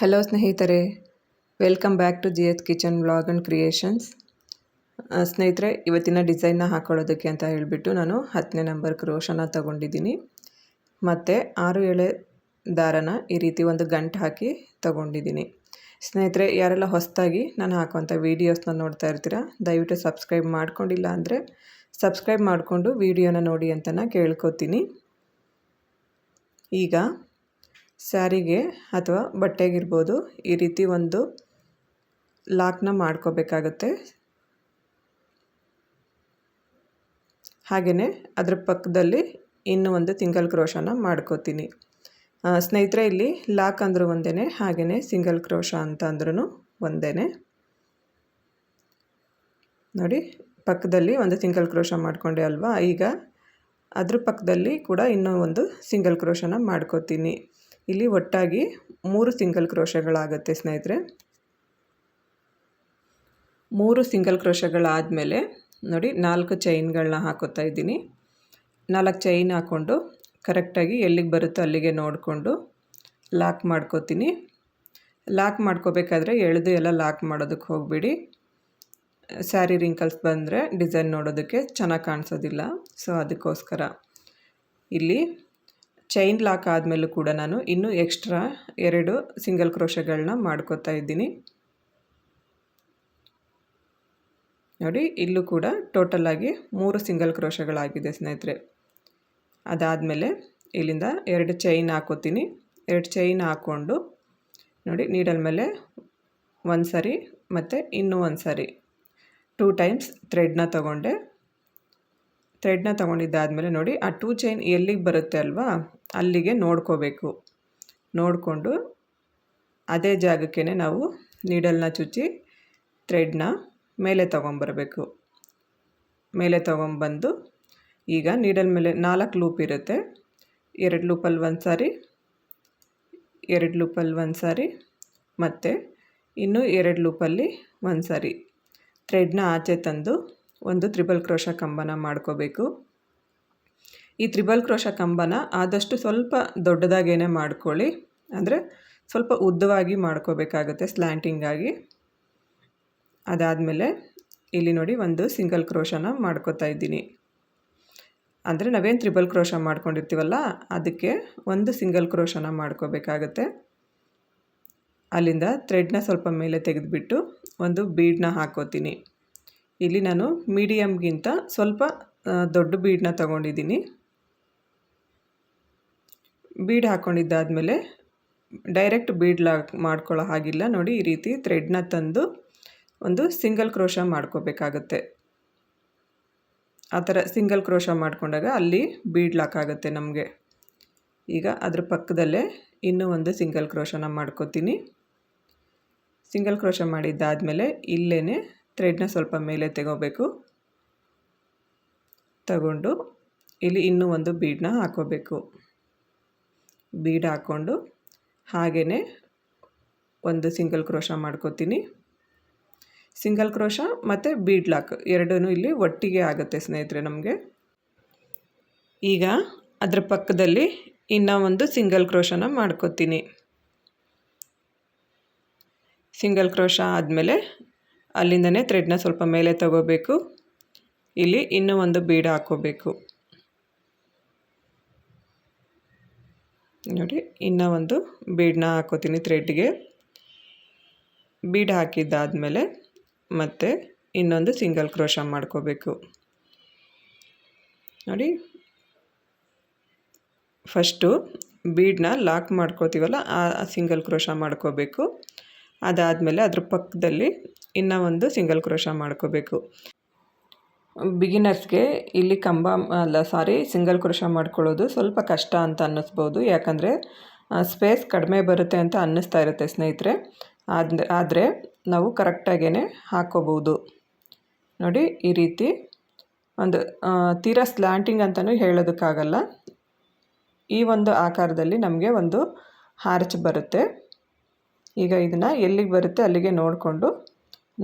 Hello ಸ್ನೇಹಿತರೆ. Welcome back to G S kitchen vlog and creations ಸ್ನೇಹಿತರೆ, ಇವತ್ತಿನ ಡಿಸೈನ್ನ ಹಾಕೊಳ್ಳೋದಕ್ಕೆ ಅಂತ ಹೇಳಿಬಿಟ್ಟು ನಾನು ಹತ್ತನೇ ನಂಬರ್ ಕ್ರೋಶನ ತಗೊಂಡಿದ್ದೀನಿ. ಮತ್ತು ಆರು ಎಳೆ ದಾರನ ಈ ರೀತಿ ಒಂದು ಗಂಟು ಹಾಕಿ ತಗೊಂಡಿದ್ದೀನಿ. ಸ್ನೇಹಿತರೆ, ಯಾರೆಲ್ಲ ಹೊಸದಾಗಿ ನಾನು ಹಾಕುವಂಥ ವೀಡಿಯೋಸ್ನ ನೋಡ್ತಾ ಇರ್ತೀರಾ, ದಯವಿಟ್ಟು ಸಬ್ಸ್ಕ್ರೈಬ್ ಮಾಡ್ಕೊಂಡಿಲ್ಲ ಅಂದರೆ ಸಬ್ಸ್ಕ್ರೈಬ್ ಮಾಡಿಕೊಂಡು ವೀಡಿಯೋನ ನೋಡಿ ಅಂತ ಕೇಳ್ಕೊತೀನಿ. ಈಗ ಸ್ಯಾರಿಗೆ ಅಥವಾ ಬಟ್ಟೆಗಿರ್ಬೋದು ಈ ರೀತಿ ಒಂದು ಲಾಕ್ನ ಮಾಡ್ಕೋಬೇಕಾಗತ್ತೆ. ಹಾಗೆಯೇ ಅದರ ಪಕ್ಕದಲ್ಲಿ ಇನ್ನೂ ಒಂದು ಸಿಂಗಲ್ ಕ್ರೋಶನ ಮಾಡ್ಕೋತೀನಿ. ಸ್ನೇಹಿತರೆ, ಇಲ್ಲಿ ಲಾಕ್ ಅಂದರೂ ಒಂದೇ ಹಾಗೆಯೇ ಸಿಂಗಲ್ ಕ್ರೋಶ ಅಂತ ಅಂದ್ರೂ ಒಂದೇ ನೋಡಿ, ಪಕ್ಕದಲ್ಲಿ ಒಂದು ಸಿಂಗಲ್ ಕ್ರೋಶ ಮಾಡಿಕೊಂಡೆ ಅಲ್ವಾ? ಈಗ ಅದ್ರ ಪಕ್ಕದಲ್ಲಿ ಕೂಡ ಇನ್ನೂ ಒಂದು ಸಿಂಗಲ್ ಕ್ರೋಶನ ಮಾಡ್ಕೋತೀನಿ. ಇಲ್ಲಿ ಒಟ್ಟಾಗಿ ಮೂರು ಸಿಂಗಲ್ ಕ್ರೋಶಗಳಾಗುತ್ತೆ ಸ್ನೇಹಿತರೆ. ಮೂರು ಸಿಂಗಲ್ ಕ್ರೋಶಗಳಾದಮೇಲೆ ನೋಡಿ ನಾಲ್ಕು ಚೈನ್ಗಳನ್ನ ಹಾಕೋತಾ ಇದ್ದೀನಿ. ನಾಲ್ಕು ಚೈನ್ ಹಾಕ್ಕೊಂಡು ಕರೆಕ್ಟಾಗಿ ಎಲ್ಲಿಗೆ ಬರುತ್ತೋ ಅಲ್ಲಿಗೆ ನೋಡಿಕೊಂಡು ಲಾಕ್ ಮಾಡ್ಕೋತೀನಿ. ಲಾಕ್ ಮಾಡ್ಕೋಬೇಕಾದ್ರೆ ಎಳೆದು ಎಲ್ಲ ಲಾಕ್ ಮಾಡೋದಕ್ಕೆ ಹೋಗಬೇಡಿ. ಸ್ಯಾರಿ ರಿಂಕಲ್ಸ್ ಬಂದರೆ ಡಿಸೈನ್ ನೋಡೋದಕ್ಕೆ ಚೆನ್ನಾಗಿ ಕಾಣಿಸೋದಿಲ್ಲ. ಸೊ ಅದಕ್ಕೋಸ್ಕರ ಇಲ್ಲಿ ಚೈನ್ ಲಾಕ್ ಆದಮೇಲೂ ಕೂಡ ನಾನು ಇನ್ನೂ ಎಕ್ಸ್ಟ್ರಾ ಎರಡು ಸಿಂಗಲ್ ಕ್ರೋಶಗಳನ್ನ ಮಾಡ್ಕೋತಾ ಇದ್ದೀನಿ. ನೋಡಿ, ಇಲ್ಲೂ ಕೂಡ ಟೋಟಲಾಗಿ ಮೂರು ಸಿಂಗಲ್ ಕ್ರೋಶಗಳಾಗಿದೆ ಸ್ನೇಹಿತರೆ. ಅದಾದಮೇಲೆ ಇಲ್ಲಿಂದ ಎರಡು ಚೈನ್ ಹಾಕೋತೀನಿ. ಎರಡು ಚೈನ್ ಹಾಕ್ಕೊಂಡು ನೋಡಿ ನೀಡಲ್ ಮೇಲೆ ಒಂದು ಸರಿ ಮತ್ತು ಇನ್ನೂ ಒಂದು ಸರಿ ಟೂ ಟೈಮ್ಸ್ ಥ್ರೆಡ್ನ ತಗೊಂಡೆ. ಥ್ರೆಡ್ನ ತೊಗೊಂಡಿದ್ದಾದಮೇಲೆ ನೋಡಿ, ಆ ಟೂ ಚೈನ್ ಎಲ್ಲಿಗೆ ಬರುತ್ತೆ ಅಲ್ವಾ? ಅಲ್ಲಿಗೆ ನೋಡ್ಕೋಬೇಕು. ನೋಡಿಕೊಂಡು ಅದೇ ಜಾಗಕ್ಕೆ ನಾವು ನೀಡಲ್ನ ಚುಚ್ಚಿ ಥ್ರೆಡ್ನ ಮೇಲೆ ತೊಗೊಂಬರ್ಬೇಕು. ಮೇಲೆ ತೊಗೊಂಬಂದು ಈಗ ನೀಡಲ್ ಮೇಲೆ ನಾಲ್ಕು ಲೂಪ್ ಇರುತ್ತೆ. ಎರಡು ಲೂಪಲ್ಲಿ ಒಂದು ಸಾರಿ, ಎರಡು ಲೂಪಲ್ಲಿ ಒಂದು ಸಾರಿ, ಮತ್ತು ಇನ್ನೂ ಎರಡು ಲೂಪಲ್ಲಿ ಒಂದು ಸಾರಿ. ಥ್ರೆಡ್ನ ಆಚೆ ತಂದು ಒಂದು ತ್ರಿಬಲ್ ಕ್ರೋಶ ಕಂಬನ ಮಾಡ್ಕೋಬೇಕು. ಈ ತ್ರಿಬಲ್ ಕ್ರೋಶ ಕಂಬನ ಆದಷ್ಟು ಸ್ವಲ್ಪ ದೊಡ್ಡದಾಗೇನೆ ಮಾಡ್ಕೊಳ್ಳಿ. ಅಂದರೆ ಸ್ವಲ್ಪ ಉದ್ದವಾಗಿ ಮಾಡ್ಕೋಬೇಕಾಗುತ್ತೆ ಸ್ಲ್ಯಾಂಟಿಂಗಾಗಿ ಅದಾದಮೇಲೆ ಇಲ್ಲಿ ನೋಡಿ ಒಂದು ಸಿಂಗಲ್ ಕ್ರೋಶನ ಮಾಡ್ಕೋತಾ ಇದ್ದೀನಿ. ಅಂದರೆ ನಾವೇನು ತ್ರಿಬಲ್ ಕ್ರೋಶ ಮಾಡ್ಕೊಂಡಿರ್ತೀವಲ್ಲ, ಅದಕ್ಕೆ ಒಂದು ಸಿಂಗಲ್ ಕ್ರೋಶನ ಮಾಡ್ಕೋಬೇಕಾಗತ್ತೆ. ಅಲ್ಲಿಂದ ಥ್ರೆಡ್ನ ಸ್ವಲ್ಪ ಮೇಲೆ ತೆಗೆದುಬಿಟ್ಟು ಒಂದು ಬೀಡನ್ನ ಹಾಕೋತೀನಿ. ಇಲ್ಲಿ ನಾನು ಮೀಡಿಯಮ್ಗಿಂತ ಸ್ವಲ್ಪ ದೊಡ್ಡ ಬೀಡನ್ನ ತಗೊಂಡಿದ್ದೀನಿ. ಬೀಡ್ ಹಾಕ್ಕೊಂಡಿದ್ದಾದಮೇಲೆ ಡೈರೆಕ್ಟ್ ಬೀಡ್ ಲಾಕ್ ಮಾಡ್ಕೊಳ್ಳೋ ಹಾಗಿಲ್ಲ. ನೋಡಿ, ಈ ರೀತಿ ಥ್ರೆಡ್ನ ತಂದು ಒಂದು ಸಿಂಗಲ್ ಕ್ರೋಶ ಮಾಡ್ಕೋಬೇಕಾಗತ್ತೆ. ಆ ಥರ ಸಿಂಗಲ್ ಕ್ರೋಶ ಮಾಡಿಕೊಂಡಾಗ ಅಲ್ಲಿ ಬೀಡ್ ಲಾಕ್ ಆಗುತ್ತೆ ನಮಗೆ. ಈಗ ಅದ್ರ ಪಕ್ಕದಲ್ಲೇ ಇನ್ನೂ ಒಂದು ಸಿಂಗಲ್ ಕ್ರೋಶನ ಮಾಡ್ಕೋತೀನಿ. ಸಿಂಗಲ್ ಕ್ರೋಶ ಮಾಡಿದ್ದಾದಮೇಲೆ ಇಲ್ಲೇ ಥ್ರೆಡ್ನ ಸ್ವಲ್ಪ ಮೇಲೆ ತೆಗೋಬೇಕು. ತಗೊಂಡು ಇಲ್ಲಿ ಇನ್ನೂ ಒಂದು ಬೀಡನ್ನ ಹಾಕೋಬೇಕು ಬೀಡ್ ಹಾಕ್ಕೊಂಡು ಹಾಗೆಯೇ ಒಂದು ಸಿಂಗಲ್ ಕ್ರೋಶ ಮಾಡ್ಕೋತೀನಿ. ಸಿಂಗಲ್ ಕ್ರೋಶ ಮತ್ತು ಬೀಡ್ ಲಾಕ್ ಎರಡೂ ಇಲ್ಲಿ ಒಟ್ಟಿಗೆ ಆಗುತ್ತೆ ಸ್ನೇಹಿತರೆ ನಮಗೆ. ಈಗ ಅದರ ಪಕ್ಕದಲ್ಲಿ ಇನ್ನೂ ಒಂದು ಸಿಂಗಲ್ ಕ್ರೋಶನ ಮಾಡ್ಕೋತೀನಿ. ಸಿಂಗಲ್ ಕ್ರೋಶ ಆದಮೇಲೆ ಅಲ್ಲಿಂದನೇ ಥ್ರೆಡ್ನ ಸ್ವಲ್ಪ ಮೇಲೆ ತಗೋಬೇಕು. ಇಲ್ಲಿ ಇನ್ನೂ ಒಂದು ಬೀಡ ಹಾಕೋಬೇಕು. ನೋಡಿ, ಇನ್ನೂ ಒಂದು ಬೀಡನ್ನ ಹಾಕೋತೀನಿ ಥ್ರೆಡ್ಗೆ ಬೀಡ್ ಹಾಕಿದ್ದಾದಮೇಲೆ ಮತ್ತೆ ಇನ್ನೊಂದು ಸಿಂಗಲ್ ಕ್ರೋಶ ಮಾಡ್ಕೋಬೇಕು. ನೋಡಿ ಫಸ್ಟು ಬೀಡನ್ನ ಲಾಕ್ ಮಾಡ್ಕೋತೀವಲ್ಲ, ಆ ಸಿಂಗಲ್ ಕ್ರೋಶ ಮಾಡ್ಕೋಬೇಕು. ಅದಾದಮೇಲೆ ಅದ್ರ ಪಕ್ಕದಲ್ಲಿ ಇನ್ನೂ ಒಂದು ಸಿಂಗಲ್ ಕ್ರೋಶ ಮಾಡ್ಕೋಬೇಕು. ಬಿಗಿನರ್ಸ್ಗೆ ಇಲ್ಲಿ ಕಂಬ, ಅಲ್ಲ, ಸಾರಿ, ಸಿಂಗಲ್ ಕ್ರೋಶ ಮಾಡ್ಕೊಳ್ಳೋದು ಸ್ವಲ್ಪ ಕಷ್ಟ ಅಂತ ಅನ್ನಿಸ್ಬೋದು. ಯಾಕಂದರೆ ಸ್ಪೇಸ್ ಕಡಿಮೆ ಬರುತ್ತೆ ಅಂತ ಅನ್ನಿಸ್ತಾ ಇರುತ್ತೆ ಸ್ನೇಹಿತರೆ. ಆದ್ರೆ, ಆದರೆ ನಾವು ಕರೆಕ್ಟಾಗೇ ಹಾಕೋಬೋದು. ನೋಡಿ, ಈ ರೀತಿ ಒಂದು ತೀರಾ ಸ್ಲ್ಯಾಂಟಿಂಗ್ ಅಂತಲೂ ಹೇಳೋದಕ್ಕಾಗಲ್ಲ. ಈ ಒಂದು ಆಕಾರದಲ್ಲಿ ನಮಗೆ ಒಂದು ಹಾರ್ಚ್ ಬರುತ್ತೆ. ಈಗ ಇದನ್ನು ಎಲ್ಲಿಗೆ ಬರುತ್ತೆ ಅಲ್ಲಿಗೆ ನೋಡಿಕೊಂಡು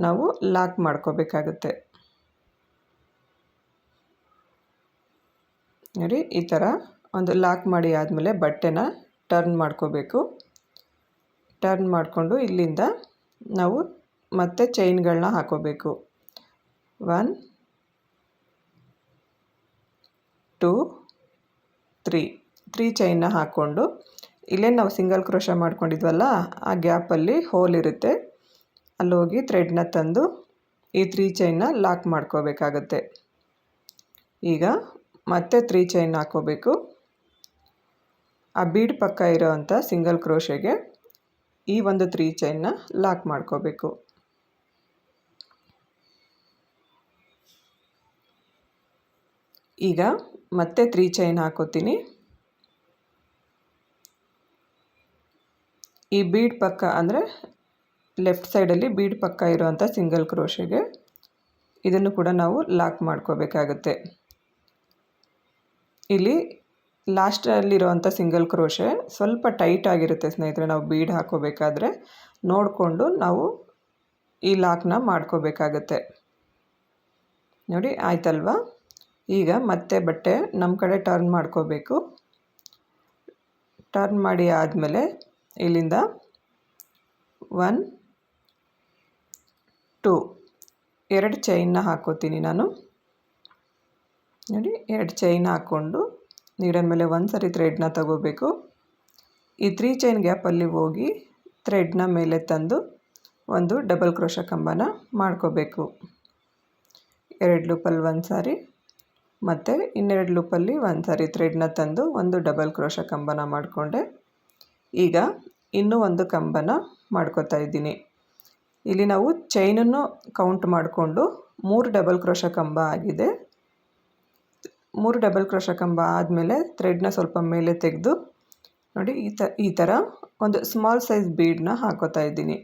ನಾವು ಲಾಕ್ ಮಾಡ್ಕೋಬೇಕಾಗುತ್ತೆ. ನೋಡಿ, ಈ ಥರ ಒಂದು ಲಾಕ್ ಮಾಡಿ ಆದಮೇಲೆ ಬಟ್ಟೆನ ಟರ್ನ್ ಮಾಡ್ಕೋಬೇಕು. ಟರ್ನ್ ಮಾಡಿಕೊಂಡು ಇಲ್ಲಿಂದ ನಾವು ಮತ್ತೆ ಚೈನ್ಗಳನ್ನ ಹಾಕೋಬೇಕು. ಒನ್ ಟೂ ತ್ರೀ ತ್ರೀ ಚೈನ್ನ ಹಾಕ್ಕೊಂಡು ಇಲ್ಲೇ ನಾವು ಸಿಂಗಲ್ ಕ್ರೋಶ ಮಾಡ್ಕೊಂಡಿದ್ವಲ್ಲ, ಆ ಗ್ಯಾಪಲ್ಲಿ ಹೋಲ್ ಇರುತ್ತೆ. ಅಲ್ಲಿ ಹೋಗಿ ಥ್ರೆಡ್ನ ತಂದು ಈ ತ್ರೀ ಚೈನ್ನ ಲಾಕ್ ಮಾಡ್ಕೋಬೇಕಾಗತ್ತೆ. ಈಗ ಮತ್ತೆ ತ್ರೀ ಚೈನ್ ಹಾಕೋಬೇಕು ಆ ಬೀಡ್ ಪಕ್ಕ ಇರೋವಂಥ ಸಿಂಗಲ್ ಕ್ರೋಶೆಗೆ ಈ ಒಂದು ತ್ರೀ ಚೈನ್ನ ಲಾಕ್ ಮಾಡ್ಕೋಬೇಕು. ಈಗ ಮತ್ತೆ ತ್ರೀ ಚೈನ್ ಹಾಕೋತೀನಿ. ಈ ಬೀಡ್ ಪಕ್ಕ ಅಂದರೆ ಲೆಫ್ಟ್ ಸೈಡಲ್ಲಿ ಬೀಡ್ ಪಕ್ಕ ಇರುವಂಥ ಸಿಂಗಲ್ ಕ್ರೋಶೆಗೆ ಇದನ್ನು ಕೂಡ ನಾವು ಲಾಕ್ ಮಾಡ್ಕೋಬೇಕಾಗುತ್ತೆ. ಇಲ್ಲಿ ಲಾಸ್ಟಲ್ಲಿರುವಂಥ ಸಿಂಗಲ್ ಕ್ರೋಶೆ ಸ್ವಲ್ಪ ಟೈಟ್ ಆಗಿರುತ್ತೆ ಸ್ನೇಹಿತರೆ, ನಾವು ಬೀಡ್ ಹಾಕೋಬೇಕಾದ್ರೆ ನೋಡಿಕೊಂಡು ನಾವು ಈ ಲಾಕ್ನ ಮಾಡ್ಕೋಬೇಕಾಗತ್ತೆ. ನೋಡಿ, ಆಯ್ತಲ್ವಾ? ಈಗ ಮತ್ತೆ ಬಟ್ಟೆ ನಮ್ಮ ಕಡೆ ಟರ್ನ್ ಮಾಡ್ಕೋಬೇಕು. ಟರ್ನ್ ಮಾಡಿ ಆದಮೇಲೆ ಇಲ್ಲಿಂದ ಒನ್, ಟು. ಎರಡು ಚೈನ್ನ ಹಾಕೋತೀನಿ ನಾನು. ನೋಡಿ, ಎರಡು ಚೈನ್ ಹಾಕ್ಕೊಂಡು ನೀಡನ್ ಮೇಲೆ ಒಂದು ಸರಿ ಥ್ರೆಡ್ನ ತಗೋಬೇಕು. ಈ ತ್ರೀ ಚೈನ್ ಗ್ಯಾಪಲ್ಲಿ ಹೋಗಿ ಥ್ರೆಡ್ನ ಮೇಲೆ ತಂದು ಒಂದು ಡಬಲ್ ಕ್ರೋಶ ಕಂಬನ ಮಾಡ್ಕೋಬೇಕು. ಎರಡು ಲೂಪಲ್ಲಿ ಒಂದು ಸಾರಿ, ಮತ್ತು ಇನ್ನೆರಡು ಲೂಪಲ್ಲಿ ಒಂದು ಸಾರಿ ಥ್ರೆಡ್ನ ತಂದು ಒಂದು ಡಬಲ್ ಕ್ರೋಶ ಕಂಬನ ಮಾಡಿಕೊಂಡೆ. ಈಗ ಇನ್ನೂ ಒಂದು ಕಂಬನ ಮಾಡ್ಕೋತಾ ಇದ್ದೀನಿ. ಇಲ್ಲಿ ನಾವು ಚೈನನ್ನು ಕೌಂಟ್ ಮಾಡಿಕೊಂಡು ಮೂರು ಡಬಲ್ ಕ್ರೋಶ ಕಂಬ ಆಗಿದೆ. ಮೂರು ಡಬಲ್ ಕ್ರೋಶ ಕಂಬ ಆದಮೇಲೆ ಥ್ರೆಡ್ನ ಸ್ವಲ್ಪ ಮೇಲೆ ತೆಗೆದು ನೋಡಿ ಈ ತ, ಈ ಥರ ಒಂದು ಸ್ಮಾಲ್ ಸೈಜ್ ಬೀಡನ್ನ ಹಾಕೋತಾ ಇದ್ದೀನಿ.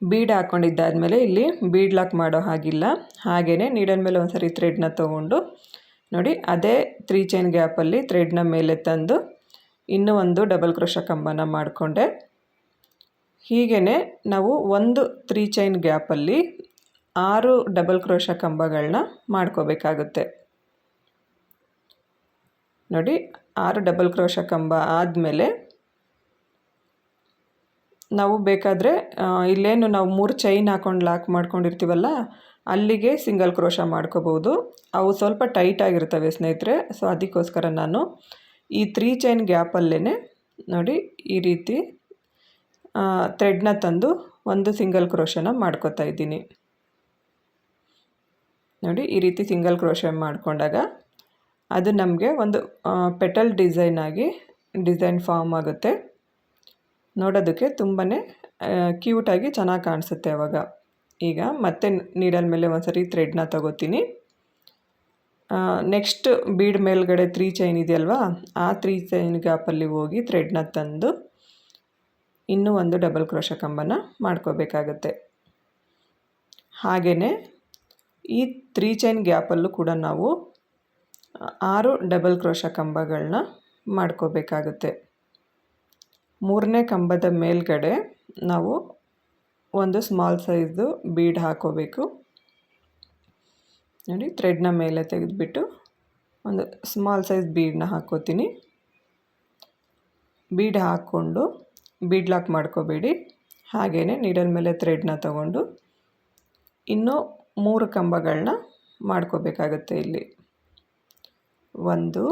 ಬೀಡ್ ಹಾಕ್ಕೊಂಡಿದ್ದಾದಮೇಲೆ ಇಲ್ಲಿ ಬೀಡ್ ಲಾಕ್ ಮಾಡೋ ಹಾಗಿಲ್ಲ. ಹಾಗೆಯೇ ನೀಡನ್ ಮೇಲೆ ಒಂದು ಸರಿ ಥ್ರೆಡ್ನ ತೊಗೊಂಡು ನೋಡಿ ಅದೇ ತ್ರೀ ಚೈನ್ ಗ್ಯಾಪಲ್ಲಿ ಥ್ರೆಡ್ನ ಮೇಲೆ ತಂದು ಇನ್ನೂ ಒಂದು ಡಬಲ್ ಕ್ರೋಶ ಕಂಬನ ಮಾಡಿಕೊಂಡೆ. ಹೀಗೇ ನಾವು ಒಂದು ತ್ರೀ ಚೈನ್ ಗ್ಯಾಪಲ್ಲಿ ಆರು ಡಬಲ್ ಕ್ರೋಶ ಕಂಬಗಳನ್ನ ಮಾಡ್ಕೋಬೇಕಾಗುತ್ತೆ. ನೋಡಿ, ಆರು ಡಬಲ್ ಕ್ರೋಶ ಕಂಬ ಆದಮೇಲೆ ನಾವು ಬೇಕಾದರೆ ಇಲ್ಲೇನು ನಾವು ಮೂರು ಚೈನ್ ಹಾಕೊಂಡು ಲಾಕ್ ಮಾಡ್ಕೊಂಡಿರ್ತೀವಲ್ಲ, ಅಲ್ಲಿಗೆ ಸಿಂಗಲ್ ಕ್ರೋಶ ಮಾಡ್ಕೋಬೋದು. ಅವು ಸ್ವಲ್ಪ ಟೈಟ್ ಆಗಿರ್ತವೆ ಸ್ನೇಹಿತರೆ, ಸೊ ಅದಕ್ಕೋಸ್ಕರ ನಾನು ಈ ತ್ರೀ ಚೈನ್ ಗ್ಯಾಪಲ್ಲೇ ನೋಡಿ ಈ ರೀತಿ ಥ್ರೆಡ್ನ ತಂದು ಒಂದು ಸಿಂಗಲ್ ಕ್ರೋಶನ ಮಾಡ್ಕೋತಾ ಇದ್ದೀನಿ. ನೋಡಿ ಈ ರೀತಿ ಸಿಂಗಲ್ ಕ್ರೋಶ ಮಾಡಿಕೊಂಡಾಗ ಅದು ನಮಗೆ ಒಂದು ಪೆಟಲ್ ಡಿಸೈನ್ ಆಗಿ ಡಿಸೈನ್ ಫಾರ್ಮ್ ಆಗುತ್ತೆ. ನೋಡೋದಕ್ಕೆ ತುಂಬಾ ಕ್ಯೂಟಾಗಿ ಚೆನ್ನಾಗಿ ಕಾಣಿಸುತ್ತೆ ಅವಾಗ. ಈಗ ಮತ್ತೆ ನೀಡಲ್ ಮೇಲೆ ಒಂದು ಸರಿ ಥ್ರೆಡ್ನ ತಗೋತೀನಿ. ನೆಕ್ಸ್ಟ್ ಬೀಡ್ ಮೇಲ್ಗಡೆ ತ್ರೀ ಚೈನ್ ಇದೆಯಲ್ವಾ? ಆ ತ್ರೀ ಚೈನ್ ಗ್ಯಾಪಲ್ಲಿ ಹೋಗಿ ಥ್ರೆಡ್ನ ತಂದು ಇನ್ನೂ ಒಂದು ಡಬಲ್ ಕ್ರೋಶ ಕಂಬನ ಮಾಡ್ಕೋಬೇಕಾಗತ್ತೆ. ಹಾಗೆಯೇ ಈ ತ್ರೀ ಚೈನ್ ಗ್ಯಾಪಲ್ಲೂ ಕೂಡ ನಾವು ಆರು ಡಬಲ್ ಕ್ರೋಶ ಕಂಬಗಳನ್ನ ಮಾಡ್ಕೋಬೇಕಾಗುತ್ತೆ. ಮೂರನೇ ಕಂಬದ ಮೇಲ್ಗಡೆ ನಾವು ಒಂದು ಸ್ಮಾಲ್ ಸೈಜು ಬೀಡ್ ಹಾಕೋಬೇಕು. ನೋಡಿ ಥ್ರೆಡ್ನ ಮೇಲೆ ತೆಗೆದುಬಿಟ್ಟು ಒಂದು ಸ್ಮಾಲ್ ಸೈಜ್ ಬೀಡನ್ನ ಹಾಕ್ಕೋತೀನಿ ಬೀಡ್ ಹಾಕ್ಕೊಂಡು ಬೀಡ್ ಲಾಕ್ ಮಾಡ್ಕೋಬೇಡಿ. ಹಾಗೆಯೇ ನೀಡಲ್ ಮೇಲೆ ಥ್ರೆಡ್ನ ತಗೊಂಡು ಇನ್ನೂ ಮೂರು ಕಂಬಗಳನ್ನ ಮಾಡ್ಕೋಬೇಕಾಗತ್ತೆ ಇಲ್ಲಿ. ಒಂದು,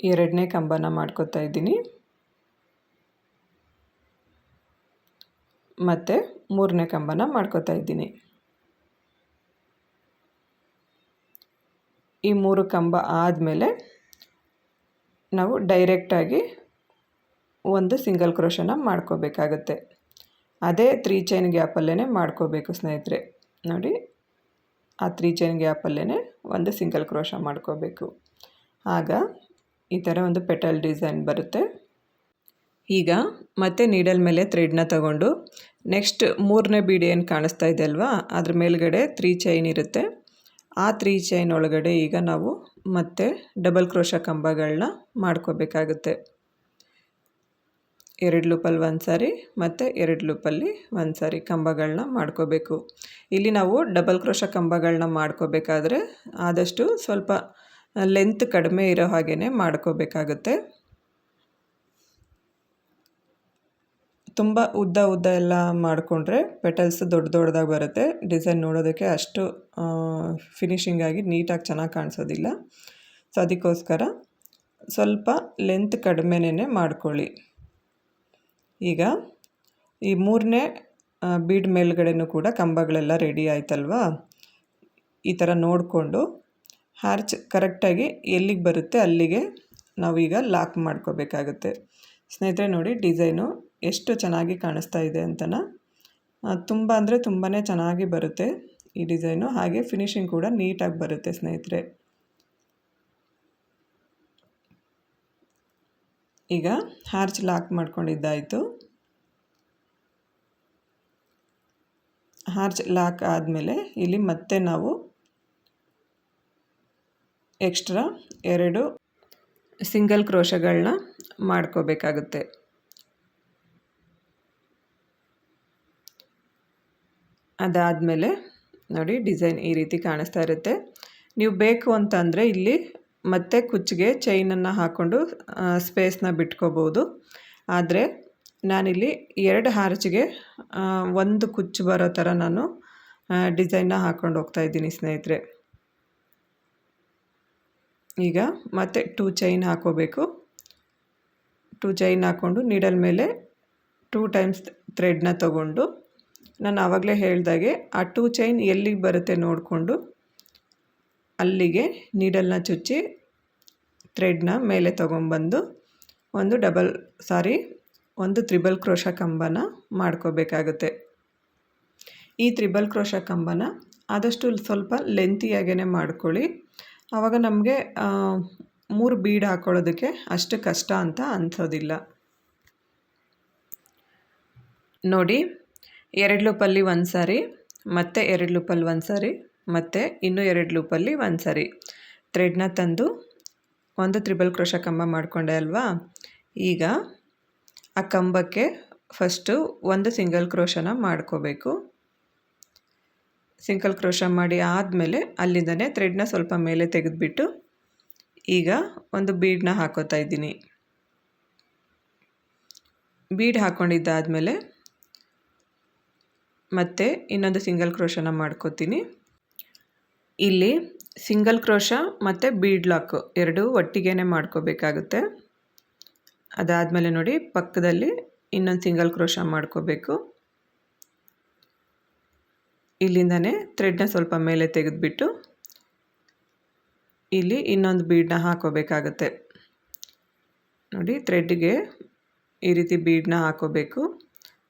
ಎರಡನೇ ಕಂಬನ ಮಾಡ್ಕೋತಾ ಇದ್ದೀನಿ. ಮತ್ತು ಮೂರನೇ ಕಂಬನ ಮಾಡ್ಕೋತಾ ಇದ್ದೀನಿ. ಈ ಮೂರು ಕಂಬ ಆದಮೇಲೆ ನಾವು ಡೈರೆಕ್ಟಾಗಿ ಒಂದು ಸಿಂಗಲ್ ಕ್ರೋಶನ ಮಾಡ್ಕೋಬೇಕಾಗುತ್ತೆ. ಅದೇ ತ್ರೀ ಚೈನ್ ಗ್ಯಾಪಲ್ಲೇ ಮಾಡ್ಕೋಬೇಕು ಸ್ನೇಹಿತರೆ. ನೋಡಿ, ಆ ತ್ರೀ ಚೈನ್ ಗ್ಯಾಪಲ್ಲೇ ಒಂದು ಸಿಂಗಲ್ ಕ್ರೋಶ ಮಾಡ್ಕೋಬೇಕು. ಆಗ ಈ ಥರ ಒಂದು ಪೆಟಲ್ ಡಿಸೈನ್ ಬರುತ್ತೆ. ಈಗ ಮತ್ತೆ ನೀಡಲ್ ಮೇಲೆ ಥ್ರೆಡ್ನ ತಗೊಂಡು ನೆಕ್ಸ್ಟ್ ಮೂರನೇ ಬೀಡಿ ಏನು ಕಾಣಿಸ್ತಾ ಇದೆ ಅಲ್ವಾ? ಅದ್ರ ಮೇಲ್ಗಡೆ ತ್ರೀ ಚೈನ್ ಇರುತ್ತೆ. ಆ ತ್ರೀ ಚೈನ್ ಒಳಗಡೆ ಈಗ ನಾವು ಮತ್ತೆ ಡಬಲ್ ಕ್ರೋಶ ಕಂಬಗಳನ್ನ ಮಾಡ್ಕೋಬೇಕಾಗುತ್ತೆ. ಎರಡು ಲೂಪಲ್ಲಿ ಒಂದು ಸಾರಿ ಮತ್ತು ಎರಡು ಲೂಪಲ್ಲಿ ಒಂದು ಸಾರಿ ಕಂಬಗಳನ್ನ ಮಾಡ್ಕೋಬೇಕು. ಇಲ್ಲಿ ನಾವು ಡಬಲ್ ಕ್ರೋಶ ಕಂಬಗಳನ್ನ ಮಾಡ್ಕೋಬೇಕಾದ್ರೆ ಆದಷ್ಟು ಸ್ವಲ್ಪ ಲೆಂತ್ ಕಡಿಮೆ ಇರೋ ಹಾಗೇ ಮಾಡ್ಕೋಬೇಕಾಗುತ್ತೆ. ತುಂಬ ಉದ್ದ ಉದ್ದ ಎಲ್ಲ ಮಾಡಿಕೊಂಡ್ರೆ ಪೆಟಲ್ಸ್ ದೊಡ್ಡ ದೊಡ್ಡದಾಗಿ ಬರುತ್ತೆ. ಡಿಸೈನ್ ನೋಡೋದಕ್ಕೆ ಅಷ್ಟು ಫಿನಿಷಿಂಗಾಗಿ ನೀಟಾಗಿ ಚೆನ್ನಾಗಿ ಕಾಣಿಸೋದಿಲ್ಲ. ಸೊ ಅದಕ್ಕೋಸ್ಕರ ಸ್ವಲ್ಪ ಲೆಂತ್ ಕಡಿಮೆನೇ ಮಾಡ್ಕೊಳ್ಳಿ. ಈಗ ಈ ಮೂರನೇ ಬೀಡ್ ಮೇಲ್ಗಡೆನೂ ಕೂಡ ಕಂಬಗಳೆಲ್ಲ ರೆಡಿ ಆಯ್ತಲ್ವಾ? ಈ ಥರ ನೋಡಿಕೊಂಡು ಹ್ಯಾರ್ಚ್ ಕರೆಕ್ಟಾಗಿ ಎಲ್ಲಿಗೆ ಬರುತ್ತೆ ಅಲ್ಲಿಗೆ ನಾವೀಗ ಲಾಕ್ ಮಾಡ್ಕೋಬೇಕಾಗುತ್ತೆ. ಸ್ನೇಹಿತರೆ ನೋಡಿ ಡಿಸೈನು ಎಷ್ಟು ಚೆನ್ನಾಗಿ ಕಾಣಿಸ್ತಾ ಇದೆ ಅಂತನ ತುಂಬ ಅಂದರೆ ತುಂಬಾ ಚೆನ್ನಾಗಿ ಬರುತ್ತೆ ಈ ಡಿಸೈನು. ಹಾಗೆ ಫಿನಿಷಿಂಗ್ ಕೂಡ ನೀಟಾಗಿ ಬರುತ್ತೆ ಸ್ನೇಹಿತರೆ. ಈಗ ಹಾರ್ಚ್ ಲಾಕ್ ಮಾಡ್ಕೊಂಡಿದ್ದಾಯಿತು. ಹಾರ್ಚ್ ಲಾಕ್ ಆದಮೇಲೆ ಇಲ್ಲಿ ಮತ್ತೆ ನಾವು ಎಕ್ಸ್ಟ್ರಾ ಎರಡು ಸಿಂಗಲ್ ಕ್ರೋಶಗಳನ್ನ ಮಾಡ್ಕೋಬೇಕಾಗುತ್ತೆ. ಅದಾದಮೇಲೆ ನೋಡಿ ಡಿಸೈನ್ ಈ ರೀತಿ ಕಾಣಿಸ್ತಾ ಇರುತ್ತೆ. ನೀವು ಬೇಕು ಅಂತಂದರೆ ಇಲ್ಲಿ ಮತ್ತೆ ಕುಚ್ಚಿಗೆ ಚೈನನ್ನು ಹಾಕ್ಕೊಂಡು ಸ್ಪೇಸ್ನ ಬಿಟ್ಕೋಬೋದು. ಆದರೆ ನಾನಿಲ್ಲಿ ಎರಡು ಹಾರ್ಚಿಗೆ ಒಂದು ಕುಚ್ಚು ಬರೋ ಥರ ನಾನು ಡಿಸೈನ್ನ ಹಾಕ್ಕೊಂಡು ಹೋಗ್ತಾ ಇದ್ದೀನಿ ಸ್ನೇಹಿತರೆ. ಈಗ ಮತ್ತೆ ಟೂ ಚೈನ್ ಹಾಕೋಬೇಕು. ಟೂ ಚೈನ್ ಹಾಕ್ಕೊಂಡು ನೀಡಲ್ ಮೇಲೆ ಟೂ ಟೈಮ್ಸ್ ಥ್ರೆಡ್ನ ತಗೊಂಡು ನಾನು ಆವಾಗಲೇ ಹೇಳ್ದಾಗೆ ಆ ಟೂ ಚೈನ್ ಎಲ್ಲಿಗೆ ಬರುತ್ತೆ ನೋಡಿಕೊಂಡು ಅಲ್ಲಿಗೆ ನೀಡಲ್ನ ಚುಚ್ಚಿ ಥ್ರೆಡ್ನ ಮೇಲೆ ತೊಗೊಂಬಂದು ಒಂದು ಡಬಲ್ ಸಾರಿ ಒಂದು ತ್ರಿಬಲ್ ಕ್ರೋಶ ಕಂಬನ ಮಾಡ್ಕೋಬೇಕಾಗುತ್ತೆ. ಈ ತ್ರಿಬಲ್ ಕ್ರೋಶ ಕಂಬನ ಆದಷ್ಟು ಸ್ವಲ್ಪ ಲೆಂತಿಯಾಗೇ ಮಾಡ್ಕೊಳ್ಳಿ. ಆವಾಗ ನಮಗೆ ಮೂರು ಬೀಡ್ ಹಾಕ್ಕೊಳ್ಳೋದಕ್ಕೆ ಅಷ್ಟು ಕಷ್ಟ ಅಂತ ಅನ್ಸೋದಿಲ್ಲ ನೋಡಿ ಎರಡು ಲೂಪಲ್ಲಿ ಒಂದು ಸಾರಿ, ಮತ್ತು ಎರಡು ಲೂಪಲ್ಲಿ ಒಂದು ಸಾರಿ, ಮತ್ತು ಇನ್ನೂ ಎರಡು ಲೂಪಲ್ಲಿ ಒಂದು ಸಾರಿ. ಥ್ರೆಡ್ನ ತಂದು ಒಂದು ತ್ರಿಬಲ್ ಕ್ರೋಶ ಕಂಬ ಮಾಡಿಕೊಂಡೆ ಅಲ್ವಾ? ಈಗ ಆ ಕಂಬಕ್ಕೆ ಫಸ್ಟು ಒಂದು ಸಿಂಗಲ್ ಕ್ರೋಶನ ಮಾಡ್ಕೋಬೇಕು. ಸಿಂಗಲ್ ಕ್ರೋಶ ಮಾಡಿ ಆದಮೇಲೆ ಅಲ್ಲಿಂದನೇ ಥ್ರೆಡ್ನ ಸ್ವಲ್ಪ ಮೇಲೆ ತೆಗೆದುಬಿಟ್ಟು ಈಗ ಒಂದು ಬೀಡನ್ನ ಹಾಕೋತಾ ಇದ್ದೀನಿ. ಬೀಡ್ ಹಾಕ್ಕೊಂಡಿದ್ದಾದಮೇಲೆ ಮತ್ತೆ ಇನ್ನೊಂದು ಸಿಂಗಲ್ ಕ್ರೋಶನ ಮಾಡ್ಕೋತೀನಿ. ಇಲ್ಲಿ ಸಿಂಗಲ್ ಕ್ರೋಶ ಮತ್ತು ಬೀಡ್ ಲಾಕ್ ಎರಡು ಒಟ್ಟಿಗೆ ಮಾಡ್ಕೋಬೇಕಾಗುತ್ತೆ. ಅದಾದಮೇಲೆ ನೋಡಿ ಪಕ್ಕದಲ್ಲಿ ಇನ್ನೊಂದು ಸಿಂಗಲ್ ಕ್ರೋಶ ಮಾಡ್ಕೋಬೇಕು. ಇಲ್ಲಿಂದನೇ ಥ್ರೆಡ್ನ ಸ್ವಲ್ಪ ಮೇಲೆ ತೆಗೆದುಬಿಟ್ಟು ಇಲ್ಲಿ ಇನ್ನೊಂದು ಬೀಡನ್ನ ಹಾಕೋಬೇಕಾಗುತ್ತೆ. ನೋಡಿ ಥ್ರೆಡ್ಗೆ ಈ ರೀತಿ ಬೀಡನ್ನ ಹಾಕೋಬೇಕು.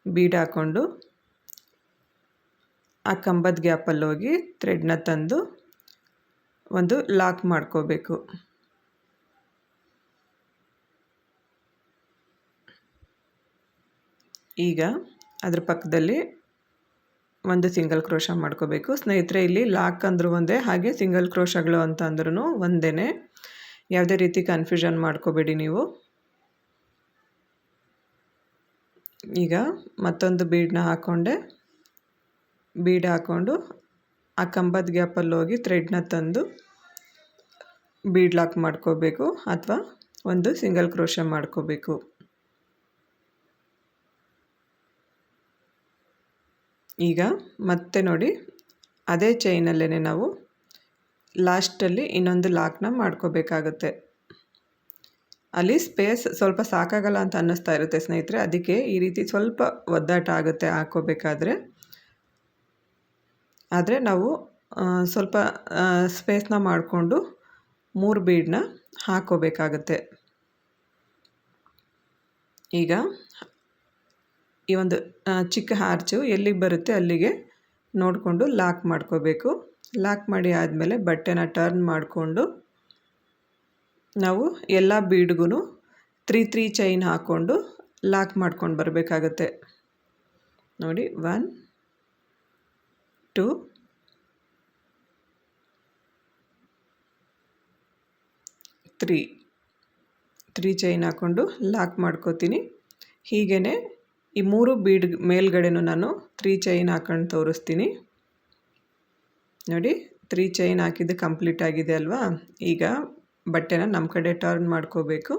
ಬೀಡ್ ಹಾಕ್ಕೊಂಡು ಆ ಕಂಬದ ಗ್ಯಾಪಲ್ಲಿ ಹೋಗಿ ಥ್ರೆಡ್ನ ತಂದು ಒಂದು ಲಾಕ್ ಮಾಡ್ಕೋಬೇಕು. ಈಗ ಅದ್ರ ಪಕ್ಕದಲ್ಲಿ ಒಂದು ಸಿಂಗಲ್ ಕ್ರೋಶ ಮಾಡ್ಕೋಬೇಕು. ಸ್ನೇಹಿತರೆ, ಇಲ್ಲಿ ಲಾಕ್ ಅಂದರೂ ಒಂದೇ, ಹಾಗೆ ಸಿಂಗಲ್ ಕ್ರೋಶಗಳು ಅಂತ ಅಂದ್ರೂ ಒಂದೇ ಯಾವುದೇ ರೀತಿ ಕನ್ಫ್ಯೂಷನ್ ಮಾಡ್ಕೋಬೇಡಿ ನೀವು. ಈಗ ಮತ್ತೊಂದು ಬೀಡನ್ನ ಹಾಕ್ಕೊಂಡೆ ಬೀಡ್ ಹಾಕ್ಕೊಂಡು ಆ ಕಂಬದ ಗ್ಯಾಪಲ್ಲಿ ಹೋಗಿ ಥ್ರೆಡ್ನ ತಂದು ಬೀಡ್ ಲಾಕ್ ಮಾಡ್ಕೋಬೇಕು ಅಥವಾ ಒಂದು ಸಿಂಗಲ್ ಕ್ರೋಶ ಮಾಡ್ಕೋಬೇಕು. ಈಗ ಮತ್ತೆ ನೋಡಿ, ಅದೇ ಚೈನಲ್ಲೇ ನಾವು ಲಾಸ್ಟಲ್ಲಿ ಇನ್ನೊಂದು ಲಾಕ್ನ ಮಾಡ್ಕೋಬೇಕಾಗುತ್ತೆ. ಅಲ್ಲಿ ಸ್ಪೇಸ್ ಸ್ವಲ್ಪ ಸಾಕಾಗಲ್ಲ ಅಂತ ಅನ್ನಿಸ್ತಾ ಇರುತ್ತೆ ಸ್ನೇಹಿತರೆ, ಅದಕ್ಕೆ ಈ ರೀತಿ ಸ್ವಲ್ಪ ಒದ್ದಾಟ ಆಗುತ್ತೆ ಹಾಕೋಬೇಕಾದ್ರೆ ಆದರೆ ನಾವು ಸ್ವಲ್ಪ ಸ್ಪೇಸ್ನ ಮಾಡಿಕೊಂಡು ಮೂರು ಬೀಡನ್ನ ಹಾಕೋಬೇಕಾಗುತ್ತೆ. ಈಗ ಈ ಒಂದು ಚಿಕ್ಕ ಹಾರ್ಚು ಎಲ್ಲಿಗೆ ಬರುತ್ತೆ ಅಲ್ಲಿಗೆ ನೋಡಿಕೊಂಡು ಲಾಕ್ ಮಾಡ್ಕೋಬೇಕು. ಲಾಕ್ ಮಾಡಿ ಆದಮೇಲೆ ಬಟ್ಟೆನ ಟರ್ನ್ ಮಾಡಿಕೊಂಡು ನಾವು ಎಲ್ಲ ಬೀಡ್ಗೂ ತ್ರೀ ತ್ರೀ ಚೈನ್ ಹಾಕ್ಕೊಂಡು ಲಾಕ್ ಮಾಡ್ಕೊಂಡು ಬರಬೇಕಾಗತ್ತೆ. ನೋಡಿ one two three three chain ಹಾಕ್ಕೊಂಡು ಲಾಕ್ ಮಾಡ್ಕೋತೀನಿ. ಹೀಗೇ ಈ ಮೂರು ಬೀಡ್ ಮೇಲ್ಗಡೆನೂ ನಾನು ತ್ರೀ ಚೈನ್ ಹಾಕೊಂಡು ತೋರಿಸ್ತೀನಿ. ನೋಡಿ, ತ್ರೀ ಚೈನ್ ಹಾಕಿದ್ದು ಕಂಪ್ಲೀಟ್ ಆಗಿದೆ ಅಲ್ವಾ? ಈಗ ಬಟ್ಟೆನ ನಮ್ಮ ಕಡೆ ಟರ್ನ್ ಮಾಡ್ಕೋಬೇಕು.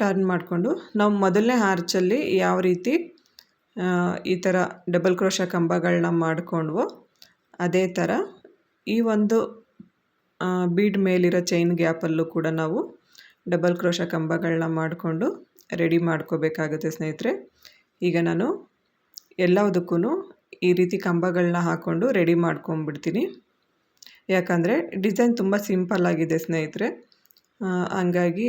ಟರ್ನ್ ಮಾಡಿಕೊಂಡು, ನಾವು ಮೊದಲನೇ ಆರ್ಚಲ್ಲಿ ಯಾವ ರೀತಿ ಈ ಥರ ಡಬಲ್ ಕ್ರೋಶ ಕಂಬಗಳನ್ನ ಮಾಡಿಕೊಂಡ್ವೋ. ಅದೇ ಥರ ಈ ಒಂದು ಬೀಡ್ ಮೇಲಿರೋ ಚೈನ್ ಗ್ಯಾಪಲ್ಲೂ ಕೂಡ ನಾವು ಡಬಲ್ ಕ್ರೋಶ ಕಂಬಗಳನ್ನ ಮಾಡಿಕೊಂಡು ರೆಡಿ ಮಾಡ್ಕೋಬೇಕಾಗುತ್ತೆ ಸ್ನೇಹಿತರೆ. ಈಗ ನಾನು ಎಲ್ಲದಕ್ಕೂ ಈ ರೀತಿ ಕಂಬಗಳನ್ನ ಹಾಕ್ಕೊಂಡು ರೆಡಿ ಮಾಡ್ಕೊಂಬಿಡ್ತೀನಿ. ಯಾಕಂದರೆ ಡಿಸೈನ್ ತುಂಬ ಸಿಂಪಲ್ ಆಗಿದೆ ಸ್ನೇಹಿತರೆ. ಹಂಗಾಗಿ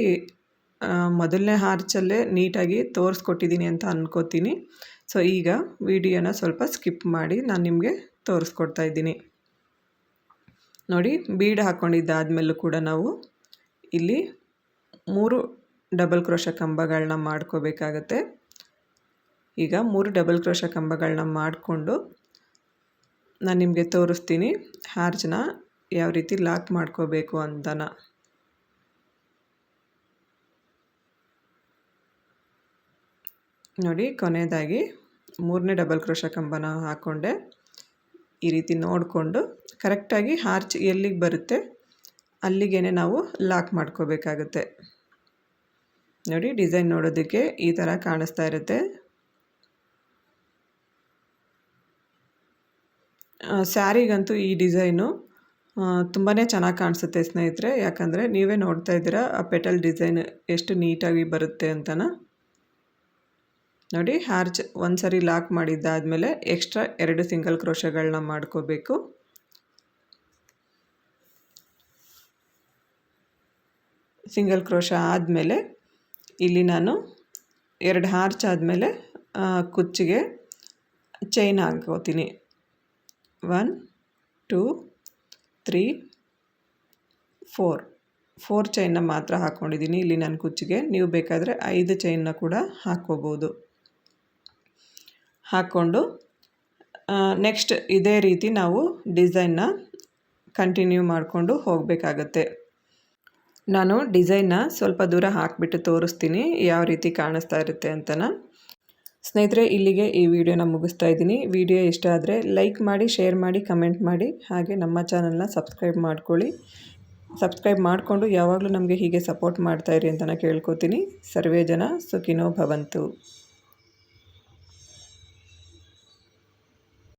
ಮೊದಲನೇ ಹಾರ್ಚಲ್ಲೇ ನೀಟಾಗಿ ತೋರಿಸ್ಕೊಟ್ಟಿದ್ದೀನಿ ಅಂತ ಅಂದ್ಕೋತೀನಿ ಸೊ ಈಗ ವಿಡಿಯೋನ ಸ್ವಲ್ಪ ಸ್ಕಿಪ್ ಮಾಡಿ ನಾನು ನಿಮಗೆ ತೋರಿಸ್ಕೊಡ್ತಾ ಇದ್ದೀನಿ. ನೋಡಿ, ಬೀಡ್ ಹಾಕ್ಕೊಂಡಿದ್ದಾದಮೇಲೂ ಕೂಡ ನಾವು ಇಲ್ಲಿ ಮೂರು ಡಬಲ್ ಕ್ರೋಶ ಕಂಬಗಳನ್ನ ಮಾಡ್ಕೋಬೇಕಾಗತ್ತೆ. ಈಗ ಮೂರು ಡಬಲ್ ಕ್ರೋಶ ಕಂಬಗಳನ್ನ ಮಾಡಿಕೊಂಡು ನಾನು ನಿಮಗೆ ತೋರಿಸ್ತೀನಿ ಹಾರ್ಜನ ಯಾವ ರೀತಿ ಲಾಕ್ ಮಾಡ್ಕೋಬೇಕು ಅಂತನ. ನೋಡಿ, ಕೊನೆಯದಾಗಿ ಮೂರನೇ ಡಬಲ್ ಕ್ರೋಶ ಕಂಬನ ಹಾಕ್ಕೊಂಡೆ ಈ ರೀತಿ ನೋಡಿಕೊಂಡು ಕರೆಕ್ಟಾಗಿ ಹಾರ್ಚ್ ಎಲ್ಲಿಗೆ ಬರುತ್ತೆ ಅಲ್ಲಿಗೆ ನಾವು ಲಾಕ್ ಮಾಡ್ಕೋಬೇಕಾಗುತ್ತೆ. ನೋಡಿ ಡಿಸೈನ್ ನೋಡೋದಕ್ಕೆ ಈ ಥರ ಕಾಣಿಸ್ತಾ ಇರುತ್ತೆ. ಸ್ಯಾರಿಗಂತೂ ಈ ಡಿಸೈನು ತುಂಬಾ ಚೆನ್ನಾಗಿ ಕಾಣಿಸುತ್ತೆ ಸ್ನೇಹಿತರೆ. ಯಾಕಂದರೆ ನೀವೇ ನೋಡ್ತಾ ಇದ್ದೀರಾ, ಆ ಪೆಟಲ್ ಡಿಸೈನ್ ಎಷ್ಟು ನೀಟಾಗಿ ಬರುತ್ತೆ ಅಂತನ. ನೋಡಿ, ಹಾರ್ಚ್ ಒಂದು ಸರಿ ಲಾಕ್ ಮಾಡಿದ್ದಾದಮೇಲೆ ಎಕ್ಸ್ಟ್ರಾ ಎರಡು ಸಿಂಗಲ್ ಕ್ರೋಶಗಳನ್ನ ಮಾಡ್ಕೋಬೇಕು. ಸಿಂಗಲ್ ಕ್ರೋಶ ಆದಮೇಲೆ ಇಲ್ಲಿ ನಾನು ಎರಡು ಹಾರ್ಚ್ ಆದಮೇಲೆ ಕುಚ್ಚಿಗೆ ಚೈನ್ ಹಾಕೋತೀನಿ one, two, three, four. Four ಚೈನ್ನ ಮಾತ್ರ ಹಾಕ್ಕೊಂಡಿದ್ದೀನಿ ಇಲ್ಲಿ ನಾನು ಕುಚ್ಚಿಗೆ. ನೀವು ಬೇಕಾದರೆ ಐದು ಚೈನ್ನ ಕೂಡ ಹಾಕ್ಕೋಬೋದು. ಹಾಕ್ಕೊಂಡು ನೆಕ್ಸ್ಟ್ ಇದೇ ರೀತಿ ನಾವು ಡಿಸೈನ್ನ ಕಂಟಿನ್ಯೂ ಮಾಡಿಕೊಂಡು ಹೋಗಬೇಕಾಗತ್ತೆ. ನಾನು ಡಿಸೈನ್ನ ಸ್ವಲ್ಪ ದೂರ ಹಾಕಿಬಿಟ್ಟು ತೋರಿಸ್ತೀನಿ ಯಾವ ರೀತಿ ಕಾಣಿಸ್ತಾ ಇರುತ್ತೆ ಅಂತನ. ಸ್ನೇಹಿತರೆ, ಇಲ್ಲಿಗೆ ಈ ವಿಡಿಯೋನ ಮುಗಿಸ್ತಾ ಇದ್ದೀನಿ. ವಿಡಿಯೋ ಇಷ್ಟ ಆದರೆ ಲೈಕ್ ಮಾಡಿ ಶೇರ್ ಮಾಡಿ ಕಮೆಂಟ್ ಮಾಡಿ, ಹಾಗೆ ನಮ್ಮ ಚಾನಲ್ನ ಸಬ್ಸ್ಕ್ರೈಬ್ ಮಾಡ್ಕೊಳ್ಳಿ. ಸಬ್ಸ್ಕ್ರೈಬ್ ಮಾಡಿಕೊಂಡು ಯಾವಾಗಲೂ ನಮಗೆ ಹೀಗೆ ಸಪೋರ್ಟ್ ಮಾಡ್ತಾಯಿರಿ ಅಂತ ಕೇಳ್ಕೊತೀನಿ. ಸರ್ವೇ ಜನ ಸುಖಿನೋ ಭವಂತು.